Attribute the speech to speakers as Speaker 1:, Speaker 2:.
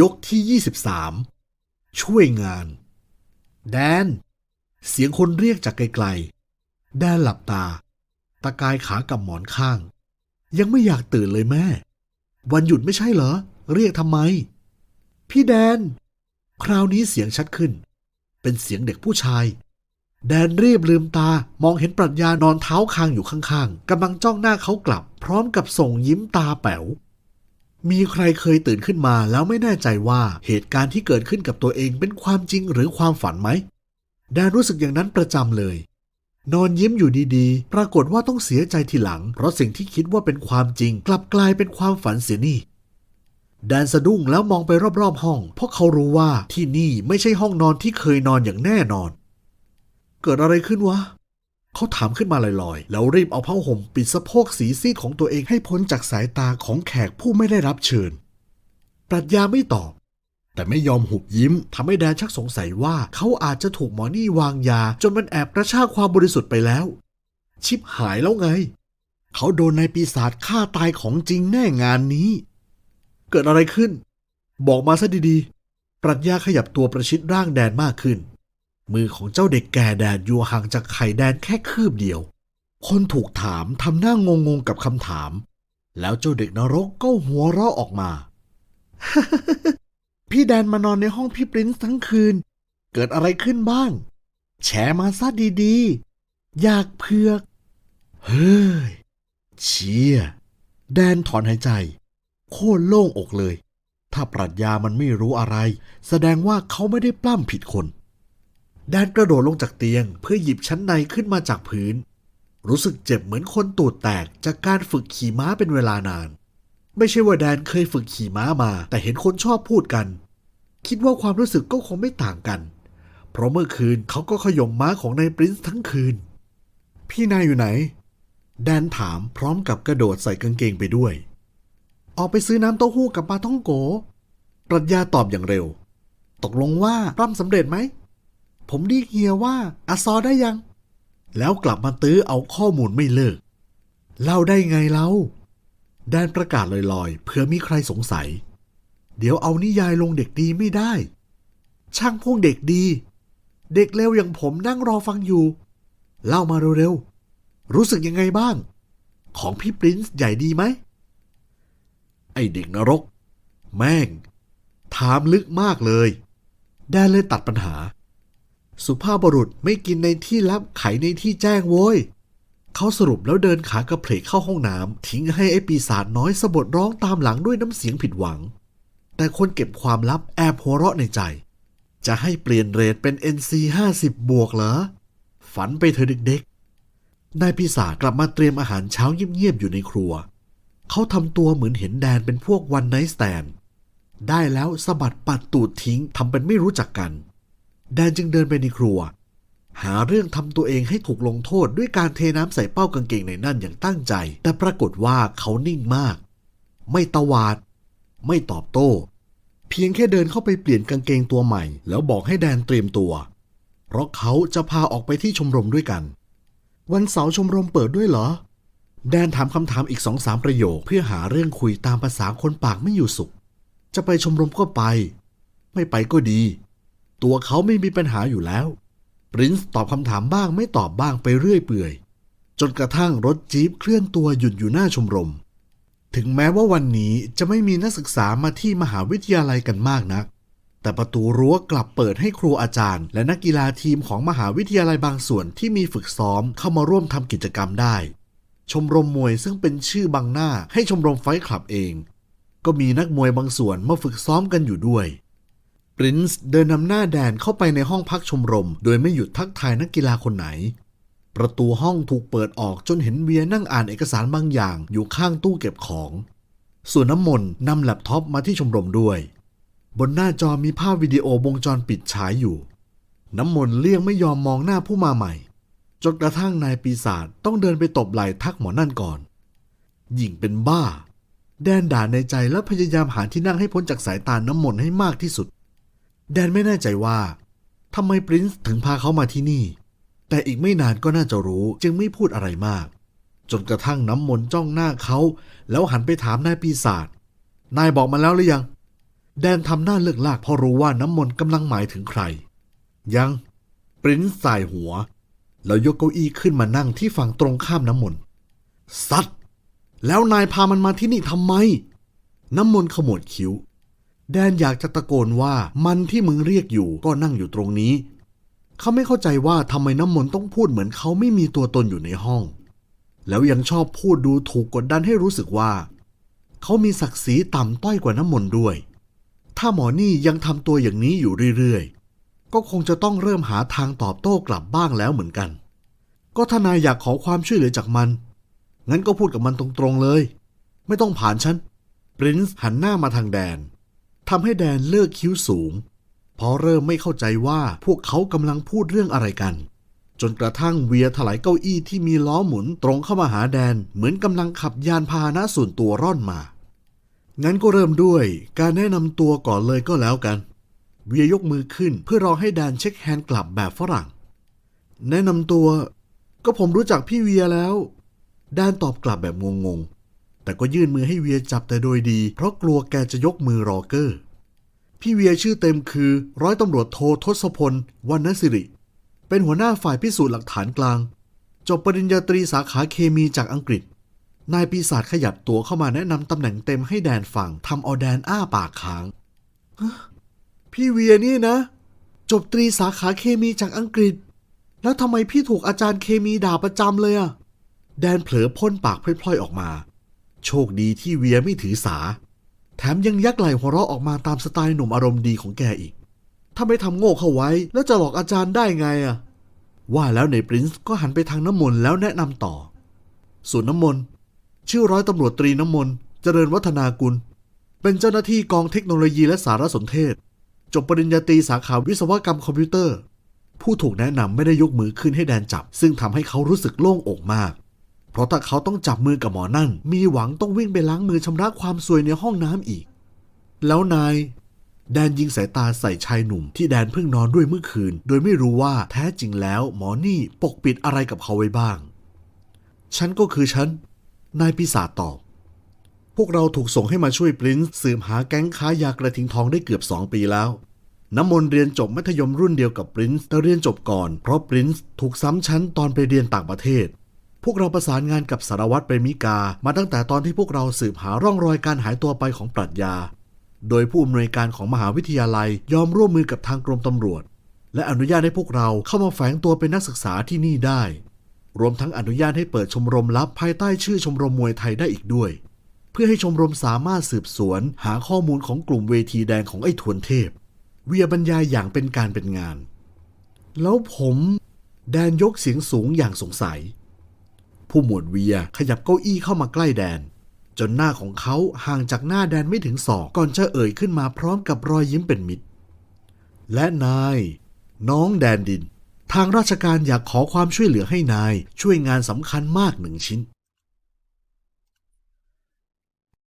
Speaker 1: ยกที่ 23 ช่วยงาน แดน เสียงคนเรียกจากไกลๆ แดนหลับตา ตะกายขากับหมอนข้าง ยังไม่อยากตื่นเลยแม่ วันหยุดไม่ใช่เหรอ เรียกทำไม พี่แดน คราวนี้เสียงชัดขึ้น เป็นเสียงเด็กผู้ชาย แดนรีบลืมตามองเห็นปรัชญานอนเท้าคางอยู่ข้างๆกำลังจ้องหน้าเขากลับ พร้อมกับส่งยิ้มตาแป๋ว มีใครเคยตื่นขึ้นมาแล้วไม่แน่ใจว่าเหตุการณ์ที่เกิดขึ้นกับตัวเองเป็นความจริงหรือความฝันไหมแดนรู้สึกอย่างนั้นประจำเลย นอนยิ้มอยู่ดีๆ ปรากฏว่าต้องเสียใจทีหลัง เพราะสิ่งที่คิดว่าเป็นความจริง กลับกลายเป็นความฝันเสียนี่แดนสะดุ้งแล้วมองไปรอบๆห้อง เพราะเขารู้ว่าที่นี่ไม่ใช่ห้องนอนที่เคยนอนอย่างแน่นอน เกิดอะไรขึ้นวะ เขาถามขึ้นมาลอยๆ แล้วรีบเอาผ้าห่มปิดสะโพกสีซีดของตัวเองให้พ้นจากสายตาของแขกผู้ไม่ได้รับเชิญ ปรัชญาไม่ตอบ แต่ไม่ยอมหุบยิ้มทำให้แดนชักสงสัยว่าเขาอาจจะถูกหมอนี่วางยา จนมันแอบกระชากความบริสุทธิ์ไปแล้ว ชิบหายแล้วไง เขาโดนนายปีศาจฆ่าตายของจริงแน่งานนี้ เกิดอะไรขึ้น บอกมาซะดีๆ ปรัชญาขยับตัวประชิดร่างแดนมากขึ้น มือของเจ้าเด็กแก่แดนอยู่ห่างจากไข่แดนแค่คืบเดียว คนถูกถามทำหน้างงๆกับคำถาม แล้วเจ้าเด็กนรกก็หัวเราะออกมา พี่แดนมานอนในห้องพี่ปรินซ์ทั้งคืน เกิดอะไรขึ้นบ้างแฉมาซะดีๆ อยากเพือก เฮ้ย เชี่ย แดนถอนหายใจ โคตรโล่งอกเลย ถ้าปรัชญามันไม่รู้อะไร แสดงว่าเขาไม่ได้ปล้ำผิดคน แดนกระโดดลงจากเตียงเพื่อหยิบชั้นในขึ้นมาจากพื้น รู้สึกเจ็บเหมือนคนตูดแตกจากการฝึกขี่ม้าเป็นเวลานาน ไม่ใช่ว่าแดนเคยฝึกขี่ม้ามา แต่เห็นคนชอบพูดกัน คิดว่าความรู้สึกก็คงไม่ต่างกัน เพราะเมื่อคืนเขาก็ขย่มม้าของนายปรินซ์ทั้งคืน พี่นายอยู่ไหน แดนถามพร้อมกับกระโดดใส่กางเกงไปด้วย ออกไปซื้อน้ำเต้าหู้กับปลาท่องโกปรัชญาตอบอย่างเร็ว ตกลงว่าปล้ำสำเร็จไหม ผมดียกเฮียว่าอาซอได้ยัง แล้วกลับมาตื้อเอาข้อมูลไม่เลิก เล่าได้ไงเล่าแดนประกาศลอยๆ เผื่อมีใครสงสัย เดี๋ยวเอานิยายลงเด็กดีไม่ได้ ช่างพวกเด็กดี เด็กเลวอย่างผมนั่งรอฟังอยู่ เล่ามาเร็วๆ รู้สึกยังไงบ้าง ของพี่ปรินซ์ใหญ่ดีไหม ไอเด็กนรก แม่ง ถามลึกมากเลย แดนเลยตัดปัญหา สุภาพบุรุษไม่กินในที่ลับไขในที่แจ้งโว้ยเขาสรุปแล้วเดินขากระเพลกเข้าห้องน้ำทิ้งให้ไอ้ปีศาจน้อยสะบดร้องตามหลังด้วยน้ำเสียงผิดหวัง แต่คนเก็บความลับแอบหัวเราะในใจ จะให้เปลี่ยนเรทเป็น NC 50 บวกเหรอ ฝันไปเถอะเด็กๆนายปีศาจกลับมาเตรียมอาหารเช้าเงียบๆอยู่ในครัว เขาทำตัวเหมือนเห็นแดนเป็นพวกวันไนท์สแตนได้แล้วสะบัดปัดตูดทิ้งทำเป็นไม่รู้จักกัน แดนจึงเดินไปในครัว หาเรื่องทำตัวเองให้ถูกลงโทษด้วยการเทน้ำใส่เป้ากางเกงในนั่นอย่างตั้งใจ แต่ปรากฏว่าเขานิ่งมาก ไม่ตวาด ไม่ตอบโต้ เพียงแค่เดินเข้าไปเปลี่ยนกางเกงตัวใหม่ แล้วบอกให้แดนเตรียมตัว เพราะเขาจะพาออกไปที่ชมรมด้วยกัน วันเสาร์ชมรมเปิดด้วยเหรอ แดนถามคำถามอีกสองสามประโยคเพื่อหาเรื่องคุยตามภาษาคนปากไม่อยู่สุข จะไปชมรมก็ไป ไม่ไปก็ดี ตัวเขาไม่มีปัญหาอยู่แล้วปรินซ์ตอบคำถามบ้างไม่ตอบบ้างไปเรื่อยเปื่อย จนกระทั่งรถจี๊ปเคลื่อนตัวหยุดอยู่หน้าชมรม ถึงแม้ว่าวันนี้จะไม่มีนักศึกษามาที่มหาวิทยาลัยกันมากนัก แต่ประตูรั้วกลับเปิดให้ครูอาจารย์ และนักกีฬาทีมของมหาวิทยาลัยบางส่วนที่มีฝึกซ้อมเข้ามาร่วมทำกิจกรรมได้ ชมรมมวยซึ่งเป็นชื่อบังหน้าให้ชมรมไฟคลับเอง ก็มีนักมวยบางส่วนมาฝึกซ้อมกันอยู่ด้วย ปรินซ์เดินนำหน้าแดนเข้าไปในห้องพักชมรม โดยไม่หยุดทักทายนักกีฬาคนไหน ประตูห้องถูกเปิดออกจนเห็นเวียนั่งอ่านเอกสารบางอย่างอยู่ข้างตู้เก็บของ ส่วนน้ำมนต์นำแล็ปท็อปมาที่ชมรมด้วย บนหน้าจอมีภาพวิดีโอวงจรปิดฉายอยู่ น้ำมนต์เลี่ยงไม่ยอมมองหน้าผู้มาใหม่จนกระทั่งนายปีศาจต้องเดินไปตบไหล่ทักหมอนั่นก่อนหญิงเป็นบ้า แดนด่าในใจแล้วพยายามหาที่นั่งให้พ้นจากสายตาน้ำมนต์ให้มากที่สุด แดนไม่แน่ใจว่าทำไมปรินซ์ถึงพาเขามาที่นี่ แต่อีกไม่นานก็น่าจะรู้จึงไม่พูดอะไรมาก จนกระทั่งน้ำมนต์จ้องหน้าเขา แล้วหันไปถามนายปีศาจนายบอกมาแล้วหรือยัง แดนทำหน้าเลือกลากเพราะรู้ว่าน้ำมนต์กำลังหมายถึงใคร ยังปริ้นสายหัว แล้วยกเก้าอี้ขึ้นมานั่งที่ฝั่งตรงข้ามน้ำมนต์สัตว์แล้วนายพามันมาที่นี่ทำไม น้ำมนต์ขมวดคิ้ว แดนอยากจะตะโกนว่ามันที่มึงเรียกอยู่ก็นั่งอยู่ตรงนี้ เขาไม่เข้าใจว่าทำไมน้ำมนต์ต้องพูดเหมือนเขาไม่มีตัวตนอยู่ในห้อง แล้วยังชอบพูดดูถูกกดดันให้รู้สึกว่า เขามีศักดิ์ศรีต่ำต้อยกว่าน้ำมนต์ด้วย ถ้าหมอนี่ยังทำตัวอย่างนี้อยู่เรื่อยๆ ก็คงจะต้องเริ่มหาทางตอบโต้กลับบ้างแล้วเหมือนกัน ก็ถ้านายอยากขอความช่วยเหลือจากมัน งั้นก็พูดกับมันตรงๆเลย ไม่ต้องผ่านฉัน ปรินซ์หันหน้ามาทางแดน ทำให้แดนเลิกคิ้วสูง เพราะเริ่มไม่เข้าใจว่าพวกเขากำลังพูดเรื่องอะไรกัน จนกระทั่งเวียถลายเก้าอี้ที่มีล้อหมุนตรงเข้ามาหาแดนเหมือนกำลังขับยานพาหนะส่วนตัวร่อนมา งั้นก็เริ่มด้วยการแนะนำตัวก่อนเลยก็แล้วกัน เวียยกมือขึ้นเพื่อรอให้แดนเช็คแฮนด์กลับแบบฝรั่ง แนะนำตัว ก็ผมรู้จักพี่เวียแล้ว แดนตอบกลับแบบงงๆ แต่ก็ยื่นมือให้เวียจับแต่โดยดี เพราะกลัวแกจะยกมือรอเกอร์ พี่เวียชื่อเต็มคือ ร้อยตำรวจโททศพลวรรณสิริ เป็นหัวหน้าฝ่ายพิสูจน์หลักฐานกลาง จบปริญญาตรีสาขาเคมีจากอังกฤษ นายปีศาจขยับตัวเข้ามาแนะนำตำแหน่งเต็มให้แดนฟังทำเอาแดนอ้าปากค้างพี่เวียนี่นะ จบตรีสาขาเคมีจากอังกฤษ แล้วทำไมพี่ถูกอาจารย์เคมีด่าประจำเลยอะแดนเผลอพ่นปากพล่อยๆออกมา โชคดีที่เวียไม่ถือสา แถมยังยักไหล่หัวเราะออกมาตามสไตล์หนุ่มอารมณ์ดีของแกอีก ถ้าไม่ทำโง่เข้าไว้ แล้วจะหลอกอาจารย์ได้ไงอะว่าแล้วในปรินซ์ก็หันไปทางน้ำมนต์แล้วแนะนำต่อ ส่วนน้ำมนต์ชื่อร้อยตำรวจตรีน้ำมนต์เจริญวัฒนากุล เป็นเจ้าหน้าที่กองเทคโนโลยีและสารสนเทศ จบปริญญาตรีสาขาวิศวกรรมคอมพิวเตอร์ ผู้ถูกแนะนำไม่ได้ยกมือขึ้นให้แดนจับ ซึ่งทำให้เขารู้สึกโล่งอกมาก ราะถ้าเขาต้องจับมือกับหมอนั่น มีหวังต้องวิ่งไปล้างมือชำระความซวยในห้องน้ำอีก แล้วนาย แดนยิงสายตาใส่ชายหนุ่มที่แดนเพิ่งนอนด้วยเมื่อคืน โดยไม่รู้ว่าแท้จริงแล้วหมอนี่ปกปิดอะไรกับเขาไว้บ้าง ฉันก็คือฉัน นายปีศาจตอบ พวกเราถูกส่งให้มาช่วยปรินซ์สืบหาแก๊งค้ายากระทิงทองได้เกือบ2ปีแล้วน้ำมนต์เรียนจบมัธยมรุ่นเดียวกับปรินซ์แต่เรียนจบก่อนเพราะปรินซ์ถูกซ้ำชั้นตอนไปเรียนต่างประเทศ พวกเราประสานงานกับสารวัตรเปรมิกา มาตั้งแต่ตอนที่พวกเราสืบหาร่องรอยการหายตัวไปของปรัชญา โดยผู้อำนวยการของมหาวิทยาลัยยอมร่วมมือกับทางกรมตำรวจ และอนุญาตให้พวกเราเข้ามาแฝงตัวเป็นนักศึกษาที่นี่ได้ รวมทั้งอนุญาตให้เปิดชมรมลับภายใต้ชื่อชมรมมวยไทยได้อีกด้วย เพื่อให้ชมรมสามารถสืบสวน หาข้อมูลของกลุ่มเวทีแดงของไอ้ทวนเทพ เวียบรรยายอย่างเป็นการเป็นงาน แล้วผมแดนยกเสียงสูงอย่างสงสัย ผู้หมวดเวียขยับเก้าอี้เข้ามาใกล้แดน จนหน้าของเขาห่างจากหน้าแดนไม่ถึงศอกก่อนจะเอ่ยขึ้นมาพร้อมกับรอยยิ้มเป็นมิตร และนาย น้องแดนดิน ทางราชการอยากขอความช่วยเหลือให้นายช่วยงานสำคัญมากหนึ่งชิ้น